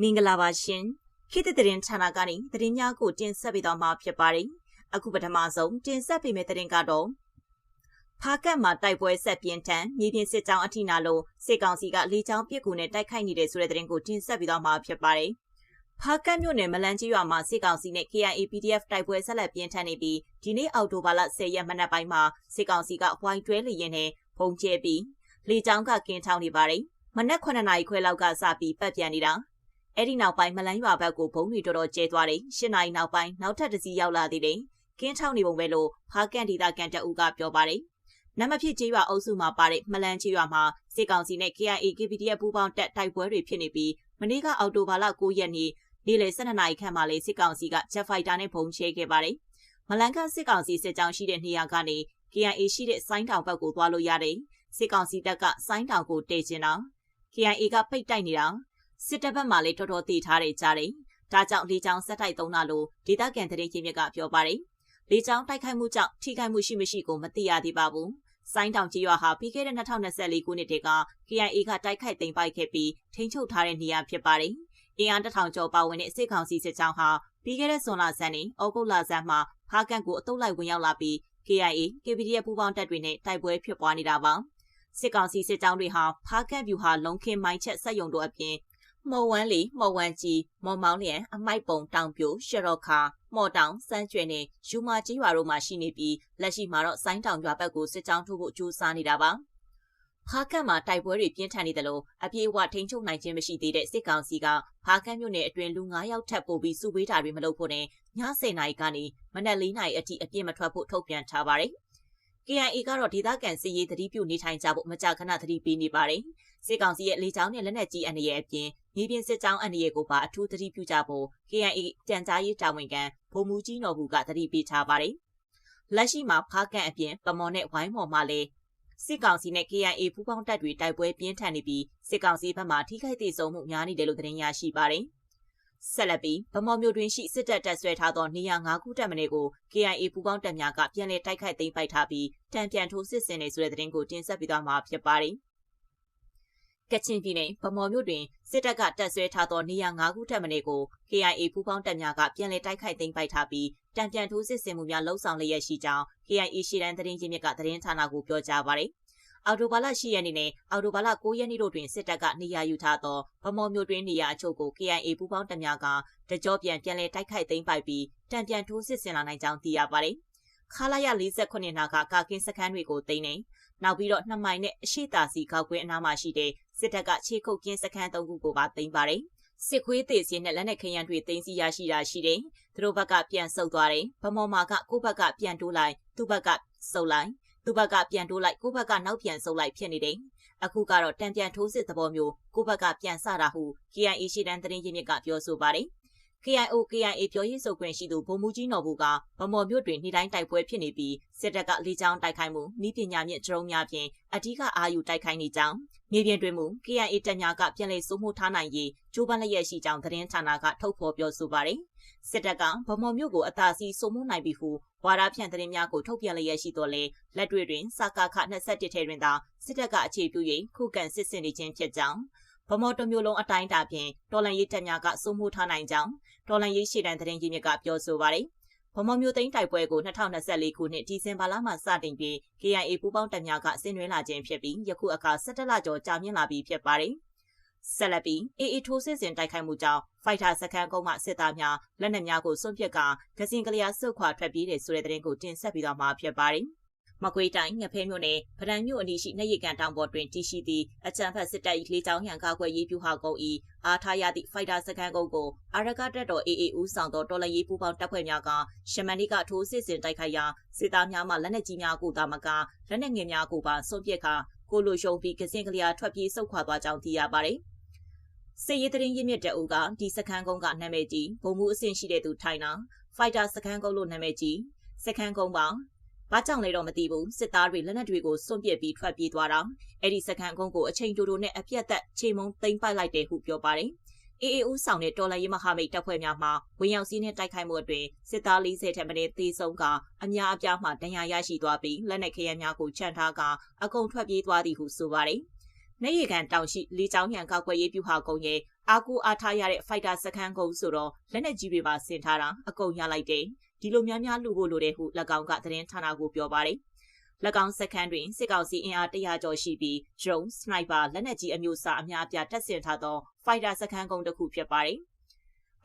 မင်္ဂလာပါရှင်ခေတ်သစ်သတင်းဌာနကနေသတင်းများကိုတင်ဆက်ပေးသွားမှာဖြစ်ပါတယ်အခုပထမဆုံးတင်ဆက်ပေးမယ့်သတင်းကတော့ဖားကတ်မှာတိုက်ပွဲဆက်ပြင်းထန်မြေပြင်စစ်ကြောင်းအထိနာလို့စစ်ကောင်စီကလေကြောင်းပစ်ကူနဲ့တိုက်ခိုက်နေတဲ့ဆိုတဲ့သတင်းကိုတင်ဆက်ပေးသွားမှာဖြစ်ပါတယ်ဖားကတ်မြို့နယ်မလန်းကြီးရွာမှာစစ်ကောင်စီနဲ့ KIA PDF တိုက်ပွဲဆက်လက်ပြင်းထန်နေပြီးဒီနေ့အောက်တိုဘာလ10ရက်မနက်ပိုင်းမှာစစ်ကောင်စီကဝိုင်းတွဲလေရင်နဲ့ဖုံကျဲပြီးလေကြောင်းကကင်းထောင်းနေပါတယ်မနက်9နာရီခွဲလောက်ကစပြီးပတ်ပြန်နေတာ အဲ့ဒီနောက်ပိုင်းမလန်းရွာဘက်ကိုဘုံတွေတော်တော်ကျဲသွားတယ်။၈နာရီနောက်ပိုင်းနောက်ထပ်တစ်စီးရောက်လာသေးတယ်။ကင်းထောက်နေပုံပဲလို့ဖားကန်ဒေတာကန်တအူကပြောပါတယ်။နမဖြစ်ကျေးရွာအုပ်စုမှာပါတဲ့မလန်းကျေးရွာမှာစစ်ကောင်စီနဲ့ KIA KPDF ပူးပေါင်းတပ်တိုက်ပွဲတွေဖြစ်နေပြီးမနေ့ကအော်တိုဘာလ9ရက်နေ့နေ့လယ်12နာရီခန့်မှာလေစစ်ကောင်စီကဂျက်ဖိုက်တာနဲ့ဘုံချဲခဲ့ပါတယ်။မလန်ကစစ်ကောင်စီစစ်ကြောင်းရှိတဲ့နေရာကနေ KIA ရှိတဲ့စိုင်းတောင်ဘက်ကိုသွားလို့ရတယ်။စစ်ကောင်စီတပ်ကစိုင်းတောင်ကိုတေချင်တာ KIA ကပိတ်တိုက်နေတာ စစ်တပ်ဘက်မှလည်းတော်တော်တည်ထားတယ်ကြားတယ်။ဒါကြောင့်လေကြောင်းဆက်တိုက်သုံးတာလို့ဒေသခံသတင်းကြီးမြစ်ကပြောပါတယ်။လေကြောင်းတိုက်ခိုက်မှုကြောင့်ထိခိုက်မှုရှိမရှိကိုမသိရသေးပါဘူး။စိုင်းတောင်ကြီးရွာဟာပြီးခဲ့တဲ့2024ခုနှစ်တည်းက KIA ကတိုက်ခိုက်သိမ်းပိုက်ခဲ့ပြီးထိန်းချုပ်ထားတဲ့နေရာဖြစ်ပါတယ်။အင်အားတစ်ထောင်ကျော်ပါဝင်တဲ့စစ်ကောင်စီစစ်ကြောင်းဟာပြီးခဲ့တဲ့ဇွန်လဆန်းနဲ့ဩဂုတ်လဆန်းမှာဖားကန်ကိုအတုပ်လိုက်ဝင်ရောက်လာပြီး KIA, KPDF ပူးပေါင်းတပ်တွေနဲ့တိုက်ပွဲဖြစ်ပွားနေတာပါ။စစ်ကောင်စီစစ်ကြောင်းတွေဟာဖားကန်ဗျူဟာလုံခင်းမိုင်းချက်ဆက်ယုံတို့အပြင် မော်ဝမ်းလီမော်ဝမ်းကြီးမော်မောင်းလျံအမိုက်ပုံတောင်ပြိုရှရော့ခါမော်တောင်စမ်းကျွဲနဲ့ယူမာကြီးရွာတို့မှာရှိနေပြီးလက်ရှိမှာတော့ဆိုင်းတောင်ရွာဘက်ကိုစစ်ကြောင်းထိုးဖို့ကြိုးစားနေတာပါဖားကန့်မှာတိုက်ပွဲတွေပြင်းထန်နေတယ်လို့အပြေအဝထိန်းချုပ်နိုင်ခြင်းမရှိသေးတဲ့စစ်ကောင်စီကဖားကန့်မြို့နယ်အတွင်းလူ9ယောက်ထပ်ပို့ပြီးစုဝေးတာတွေမလုပ်ဖို့နဲ့ည10နာရီကနေမနက်4နာရီအထိအပြည့်မထွက်ဖို့ထုတ်ပြန်ထားပါတယ်။ KIA ကတော့ဒေသခံစစ်ရေးသတိပြုနေထိုင်ကြဖို့မကြာခဏသတိပေးနေပါတယ်။စစ်ကောင်စီရဲ့လေကြောင်းနဲ့လက်နက်ကြီးအန္တရာယ်အပြင် မြေပြင်စစ်ကြောင်းအန္တရာယ်ကိုပါအထူးသတိပြုကြဖို့ KIA ကြံကြားရေးတာဝန်ခံဗိုလ်မှူးကြီးနော်ဘူးကသတိပေးထားပါတယ်။လက်ရှိမှာဖားကန်အပြင်ပမော်နဲ့ဝိုင်းမော်မှာလည်းစစ်ကောင်စီနဲ့ KIA ပူးပေါင်းတပ်တွေတိုက်ပွဲပြင်းထန်နေပြီးစစ်ကောင်စီဘက်မှထိခိုက်ဒေဆုံးမှုများနေတယ်လို့သတင်းရရှိပါတယ်။ဆက်လက်ပြီးဗမော်မျိုးတွင်ရှိစစ်တပ်တပ်ဆွဲထားသောနေရာ၅ခုတပ်မနေကို KIA ပူးပေါင်းတပ်များကပြန်လည်တိုက်ခိုက်သိမ်းပိုက်ထားပြီးတံပြန်ထိုးစစ်ဆင်နေဆိုတဲ့သတင်းကိုတင်ဆက်ပေးသွားမှာဖြစ်ပါတယ်။ ကချင်ပြည်နယ်ဗမော်မြို့တွင်စစ်တပ်ကတပ်ဆွဲထားသောနေရာ၅ခုထပ်မံကို KIA ပူးပေါင်းတပ်များကပြန်လည်တိုက်ခိုက်သိမ်းပိုက်ထားပြီးတံပြန်ထိုးစစ်ဆင်မှုများလှုံ့ဆော်လျက်ရှိကြောင်း KIA ရှီတန်းသတင်းရင်းမြစ်ကသတင်းဌာနကိုပြောကြားပါရယ်အော်တိုဘာလ10ရက်နေ့နဲ့အော်တိုဘာလ9ရက်နေ့တို့တွင်စစ်တပ်ကနေရာယူထားသောဗမော်မြို့တွင်နေရာအချို့ကို KIA ပူးပေါင်းတပ်များကတကြောပြန်ပြန်လည်တိုက်ခိုက်သိမ်းပိုက်ပြီးတံပြန်ထိုးစစ်ဆင်လာနိုင်ကြောင်းသိရပါတယ်။ခလာရ48နာကကာကင်းစခန်းတွေကိုသိမ်းနေနောက်ပြီးတော့နှစ်မိုင်နဲ့အရှိတာစီကောက်ကွင်းအနားမှာရှိတဲ့ စစ်တပ်ကခြေခုပ်ကင်းစခန်း၃ခုကိုပါသိမ်းပါတယ်။စစ်ခွေးသေးစင်းနဲ့လက်နက်ခရမ်းတွေသိမ်းစီရရှိတာရှိတယ်။သူတို့ဘက်ကပြန်ဆုတ်သွားတယ်။ဗမော်မာကကိုယ့်ဘက်ကပြန်တိုးလိုက်သူ့ဘက်ကဆုတ်လိုက်သူ့ဘက်ကပြန်တိုးလိုက်ကိုယ့်ဘက်ကနောက်ပြန်ဆုတ်လိုက်ဖြစ်နေတယ်။အခုကတော့တံပြန်ထိုးစစ်သဘောမျိုးကိုယ့်ဘက်ကပြန်ဆတာဟု KIA ရှေ့တန်းသတင်းရင်းမြစ်ကပြောဆိုပါတယ်။ KIO KIA ပြောရေးဆိုခွင့်ရှိသူဗိုလ်မှူးကြီးနော်ဘူးကဗမော်မြို့တွင်နေ့တိုင်းတိုက်ပွဲဖြစ်နေပြီးစစ်တပ်ကလေကြောင်းတိုက်ခိုက်မှုဤပညာမြင့်ဒရုန်းများဖြင့်အထူးအာယူတိုက်ခိုက်နေကြောင်းမြေပြင်တွင်မူ KIA တပ်များကပြန်လည်စိုးမိုးထားနိုင်ရေးကြိုးပမ်းလျက်ရှိကြောင်းသတင်းဌာနကထုတ်ဖော်ပြောဆိုပါတယ်။စစ်တပ်ကဗမော်မြို့ကိုအသာစီးစိုးမိုးနိုင်ပြီဟုဝါဒဖြန့်သတင်းများကိုထုတ်ပြန်လျက်ရှိတော်လဲလက်တွေ့တွင်စကားခ21ထဲတွင်သာစစ်တပ်ကအခြေပြု၍ခုခံစစ်ဆင်နေခြင်းဖြစ်ကြောင်း ဗမော်တမျိုးလုံးအတိုင်းအတာဖြင့်တော်လန်ရေးတပ်များကစိုးမိုးထားနိုင်ကြောင်းတော်လန်ရေးရှေ့တန်းသတင်းကြီးမြစ်ကပြောဆိုပါတယ်။ဗမော်မျိုးသိန်းတိုက်ပွဲကို2024ခုနှစ်ဒီဇင်ဘာလမှစတင်ပြီး KIA ပူးပေါင်းတပ်များကဆင်နွှဲလာခြင်းဖြစ်ပြီးယခုအခါ17လကျော်ကြာမြင့်လာပြီဖြစ်ပါတယ်။ဆက်လက်ပြီး AA ထိုးစစ်ဆင်တိုက်ခိုက်မှုကြောင့်ဖိုက်တာစခန်းကုန်းမှစစ်သားများလက်နက်များကိုစွန့်ပစ်ကဂစင်ကလျာဆုတ်ခွာထွက်ပြေးတယ်ဆိုတဲ့သတင်းကိုတင်ဆက်ပြီးတော့မှာဖြစ်ပါတယ်။ မကွေးတိုင်းငဖဲမြို့နယ်ဗဒံမြို့အနီးရှိနှရိကန်တောင်ပေါ်တွင်တည်ရှိသည့်အကြံဖတ်စစ်တပ်၏လေကြောင်းရန်ကာကွယ်ရေးပြုဟာကုန်း၏အားထားရသည့်ဖိုက်တာစခန်းကုန်းကိုအာရကတပ်တော် AA ဦးဆောင်သောတော်လှန်ရေးပူးပေါင်းတပ်ဖွဲ့များကရှမန်ဒီကထိုးစစ်ဆင်တိုက်ခိုက်ရာစစ်သားများမှလက်နက်ကြီးများကိုသာမကလက်နက်ငယ်များကိုပါစွန့်ပစ်ခါကိုလိုရှုံပြီးကစင်ကလျာထွက်ပြေးဆုတ်ခွာသွားကြောင်းသိရပါတယ်။စစ်ရေးတရင်ရင်းမြစ်တအုပ်ကဒီစခန်းကုန်းကနာမည်ကြီးဘုံမှုအဆင့်ရှိတဲ့သူထိုင်တာဖိုက်တာစခန်းကုန်းလို့နာမည်ကြီးစခန်းကုန်းပါ။ ဘာကြောင့်လဲတော့မသိဘူး။စစ်သားတွေလက်နက်တွေကိုစွန့်ပစ်ပြီးထွက်ပြေးသွားတာ။အဲ့ဒီစကန်ကုန်းကိုအချိန်တိုတိုနဲ့အပြတ်သက်ချိန်မုံသိမ်းပိုက်လိုက်တယ်ဟုပြောပါတယ်။ AAU ဆောင်တဲ့တော်လိုင်းရေးမဟာမိတ်တပ်ဖွဲ့များမှဝင်ရောက်စီးနှင်းတိုက်ခိုက်မှုအတွင်းစစ်သား40ထက်မနည်းသေဆုံးကအများအပြားမှဒဏ်ရာရရှိသွားပြီးလက်နက်ခဲယမ်းများကိုချန်ထားကအကုန်ထွက်ပြေးသွားသည်ဟုဆိုပါတယ်နေရီကန်တောင်ရှိလီချောင်းရံကောက်ွယ်ရေးပြုဟာကုန်းရဲ့အာကူအားထားရတဲ့ဖိုက်တာစခန်းကုန်းဆိုတော့လက်နက်ကြီးတွေပါဆင်ထားတာအကုန်ရလိုက်တယ် ဒီလိုများများလူဖို့လိုတဲ့ဟု၎င်းကသတင်းဌာနကိုပြောပါတယ်၎င်းစခန်းတွင်စစ်ကောင်စီအင်အား100ကျော်ရှိပြီး drone sniper လက်နက်ကြီးအမျိုးအစားအများအပြားတပ်ဆင်ထားသော fighter စခန်းကုန်းတစ်ခုဖြစ်ပါတယ်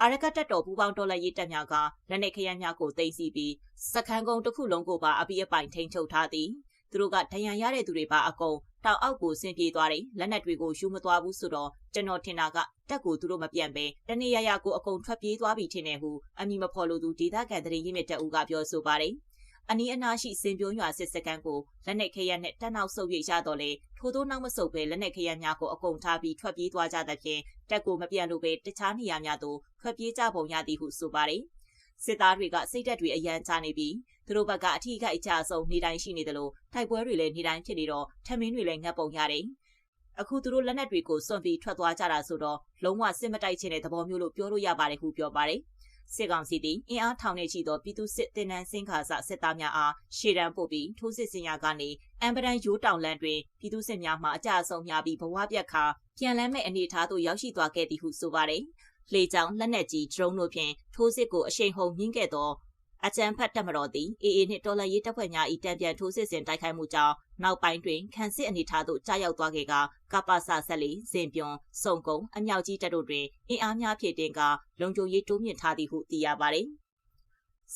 အာရကတက်တော်ပူပေါင်းတော်လက်ရေးတပ်များကလက်နက်ခရမ်းများကိုသိမ်းဆည်းပြီးစခန်းကုန်းတစ်ခုလုံးကိုပါအပိအပိုင်ထိန်းချုပ်ထားသည်သူတို့ကဒဏ်ရာရတဲ့သူတွေပါအကုန် တောင်အောက်ကိုဆင်းပြေးသွားတယ်လက်နက်တွေကိုယူမသွားဘူးဆိုတော့ကျွန်တော်ထင်တာကတက်ကိုသူတို့မပြန့်ပဲတနေ့ရရကိုအကုန်ထွက်ပြေးသွားပြီထင်တယ်ဟုအမိမဖော်လို့သူဒေသခံတရင်ရင်းမြစ်တအူကပြောဆိုပါတယ်အနီးအနားရှိစင်ပြိုးရွာစစ်စကန်ကိုလက်နက်ခဲရနဲ့တက်နောက်ဆုပ်ရိတ်ရတော့လေထိုးသောနောက်မဆုပ်ပဲလက်နက်ခဲရများကိုအကုန်ထားပြီးထွက်ပြေးသွားကြတဲ့ဖြင့်တက်ကိုမပြန့်လို့ပဲတခြားနေရာများသို့ထွက်ပြေးကြပုံရသည်ဟုဆိုပါတယ် စစ်သားတွေကစိတ်သက်တွေအရန်ချနေပြီးသူတို့ဘက်ကအထီးကအကြဆုံးနေတိုင်းရှိနေတယ်လို့ထိုက်ပွဲတွေလည်းနေတိုင်းဖြစ်နေတော့ထမင်းတွေလည်းငတ်ပုံရတယ်အခုသူတို့လက်နက်တွေကိုစွန့်ပြီးထွက်သွားကြတာဆိုတော့လုံးဝစစ်မတိုက်ချင်တဲ့သဘောမျိုးလို့ပြောလို့ရပါတယ်ဟုပြောပါတယ်စစ်ကောင်စီသည်အင်အားထောင်နဲ့ချီသောပြည်သူစစ်တင်နန်းစင်ခါစစစ်သားများအားရှေ့တန်းပို့ပြီးထိုးစစ်ဆင်ရာကနေအမ်ပဒန်ရိုးတောင်လန်တွင်ပြည်သူစစ်များမှအကြအဆုံးများပြီးဘဝပြက်ခါပြန်လန်းမဲ့အနေအထားသို့ရောက်ရှိသွားခဲ့သည်ဟုဆိုပါတယ်။ လေကြောင်းလက်နက်ကြီး drone တို့ဖြင့်ထိုးစစ်ကိုအရှိန်ဟုန်မြင့်ခဲ့သောအကြံဖတ်တပ်မတော်သည်အေအေနှင့်တော်လှန်ရေးတပ်ဖွဲ့များ၏တံပြန်ထိုးစစ်ဆင်တိုက်ခိုက်မှုကြောင့်နောက်ပိုင်းတွင်ခန့်စစ်အနေထားသို့ကြားရောက်သွားခဲ့ကကပ္ပဆဆက်လီဇင်ပြွန်စုံကုံအမြောက်ကြီးတပ်တို့တွင်အင်အားများဖြည့်တင်ကလုံခြုံရေးတိုးမြင့်ထားသည်ဟုသိရပါသည်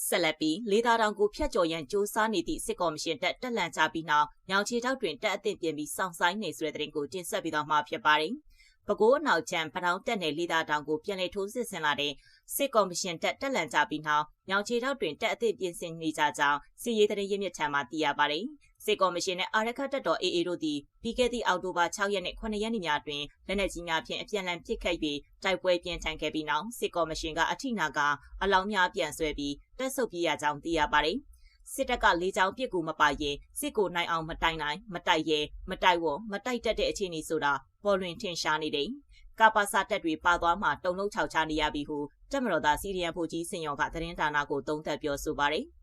ဆက်လက်ပြီးလေးသားတောင်ကိုဖျက်ကျော်ရန်စ조사နေသည့်စစ်ကော်မရှင်တက်တက်လန်ချပြီးနောက်ညောင်ချေတောက်တွင်တက်အသင့်ပြင်ပြီးစောင့်ဆိုင်နေဆိုတဲ့တဲ့ရင်ကိုတင်ဆက်ပြီးတော့မှဖြစ်ပါတယ်။ ပဲခူးအနောက်ချမ်းပထောင်တက်နယ်လေးသားတောင်ကိုပြန်လည်ထိုးစစ်ဆင်လာတဲ့စစ်ကော်မရှင်တက်တက်လန်ကြပြီးနောက်မြောင်ချေထောက်တွင်တက်အသည့်ပြင်ဆင်နေကြကြောင်းစီရေးတရင်ရင်းမြစ်ထံမှသိရပါတယ်။စစ်ကော်မရှင်နဲ့အာရခတ်တပ်တော် AA တို့သည်ပြီးခဲ့သည့်အောက်တိုဘာ6ရက်နဲ့9ရက်နေ့များတွင်လက်နက်ကြီးများဖြင့်အပြန်အလှန်ပစ်ခတ်ပြီးတိုက်ပွဲပြင်းထန်ခဲ့ပြီးနောက်စစ်ကော်မရှင်ကအထိနာကအလောင်းများပြန်ဆွဲပြီးတက်ဆုပ်ပြေးရကြောင်းသိရပါတယ်။ စစ်တပ်ကလေးချောင်းပြစ်ကူမပါရင်စစ်ကိုနိုင်အောင်မတိုင်နိုင်မတိုက်ရဲမတိုက်ဝမတိုက်တတ်တဲ့အခြေအနေဆိုတာပေါ်လွင်ထင်ရှားနေတယ်။ကပါစာတက်တွေပါသွားမှတုံလုံးချောက်ချနေရပြီဟုတက်မတော်သားစီရီယန်ဖို့ကြီးစင်ရောကသတင်းဌာနကိုတုံးသက်ပြောဆိုပါတယ်။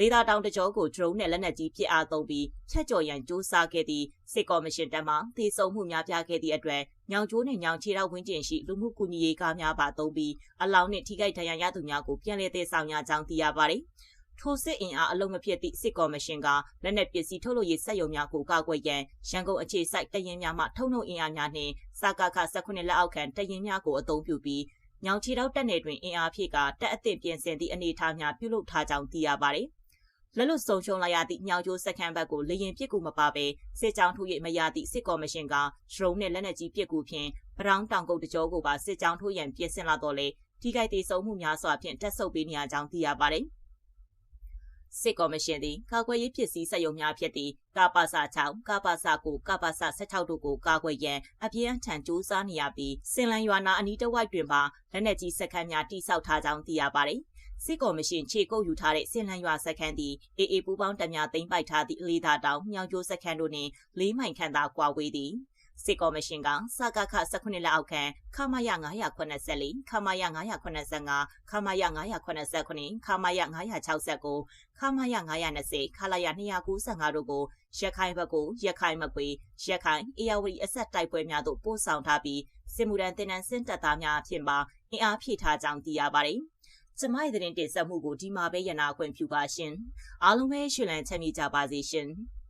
လေသာတောင်တကြောကို drone နဲ့လက်နက်ကြီးပစ်အားသုံးပြီးဖြတ်ကျော်ရန်စ조사ခဲ့သည့်စစ်ကော်မရှင်တပ်မှသေဆုံးမှုများပြားခဲ့သည့်အတွက်ညောင်ကျိုးနဲ့ညောင်ချေတော်ဝင်းကျင်ရှိလူမှုကူညီရေးကားများပါသုံးပြီးအလောင်းနဲ့ထိခိုက်ဒဏ်ရာရသူများကိုပြန်လည်သယ်ဆောင်ရကြောင်းသိရပါတယ်။ ထိုစစ်အင်အားအလုံးမဖြစ်သည့်စစ်ကော်မရှင်ကလက်နက်ပစ္စည်းထုတ်လုပ်ရေးစက်ရုံများကိုကာကွယ်ရန်ရန်ကုန်အခြေစိုက်တရင်များမှထုံနှုတ်အင်အားများနှင့်စာကခ19လက်အောက်ခံတရင်များကိုအသုံးပြုပြီးညောင်ချီတောက်တက်နယ်တွင်အင်အားဖြည့်ကတက်အသင့်ပြင်ဆင်သည့်အနေအထားများပြုလုပ်ထားကြောင်းသိရပါသည်လက်လွတ်ဆုံရှုံလိုက်ရသည့်ညောင်ကျိုးစက္ကန့်ဘက်ကိုလေရင်ပစ်ကူမပါဘဲစစ်ကြောင်းထိုး၍မရသည့်စစ်ကော်မရှင်ကဒရုန်းနဲ့လက်နက်ကြီးပစ်ကူဖြင့်ဗရောင်းတောင်ကုတ်တကြောကိုပါစစ်ကြောင်းထိုးရန်ပြင်ဆင်လာတော့လေထိခိုက်သေးဆုံးမှုများစွာဖြင့်တက်ဆုပ်ပေးနေရကြောင်းသိရပါတယ်။ စစ်ကော်မရှင်သည်ကာကွယ်ရေးဖြစ်စည်းစက်ရုံများဖြစ်သည့်ကပ္ပစ6ကပ္ပစ9ကပ္ပစ16တို့ကိုကာကွယ်ရန်အပြင်းထန်စ조사နေရပြီးစင်လန်ရွာနာအနီးတစ်ဝိုက်တွင်ပါလက်နက်ကြီးစက်ခန်းများတိစောက်ထားကြောင်းသိရပါသည်စစ်ကော်မရှင်ခြေကုပ်ယူထားတဲ့စင်လန်ရွာစက်ခန်းသည်အေအေပူပေါင်းတပ်များသိမ်းပိုက်ထားသည့်အလေးသာတောင်မြောင်ကျိုးစက်ခန်းတို့နှင့်လေးမိုင်ခန့်သာကွာဝေးသည် စစ်ကော်မရှင်ကစကခ19လက်အောက်ခံခမရ984ခမရ985ခမရ989ခမရ969ခမရ920ခလာရ295တို့ကိုရခိုင်ဘက်ကိုရခိုင်မကွေရခိုင်အေယာဝတီအဆက်တိုက်ပွဲများသို့ပို့ဆောင်ထားပြီးစစ်မှုထမ်းတင်နန်းစင်တပ်သားများအဖြစ်ပါအင်အားဖြည့်ထားကြောင်းသိရပါတယ်။ကျမရဲ့သတင်းတင်ဆက်မှုကိုဒီမှာပဲရနာခွင့်ပြုပါရှင်။အားလုံးပဲရှင်လန်းချမ်းမြေ့ကြပါစေရှင်။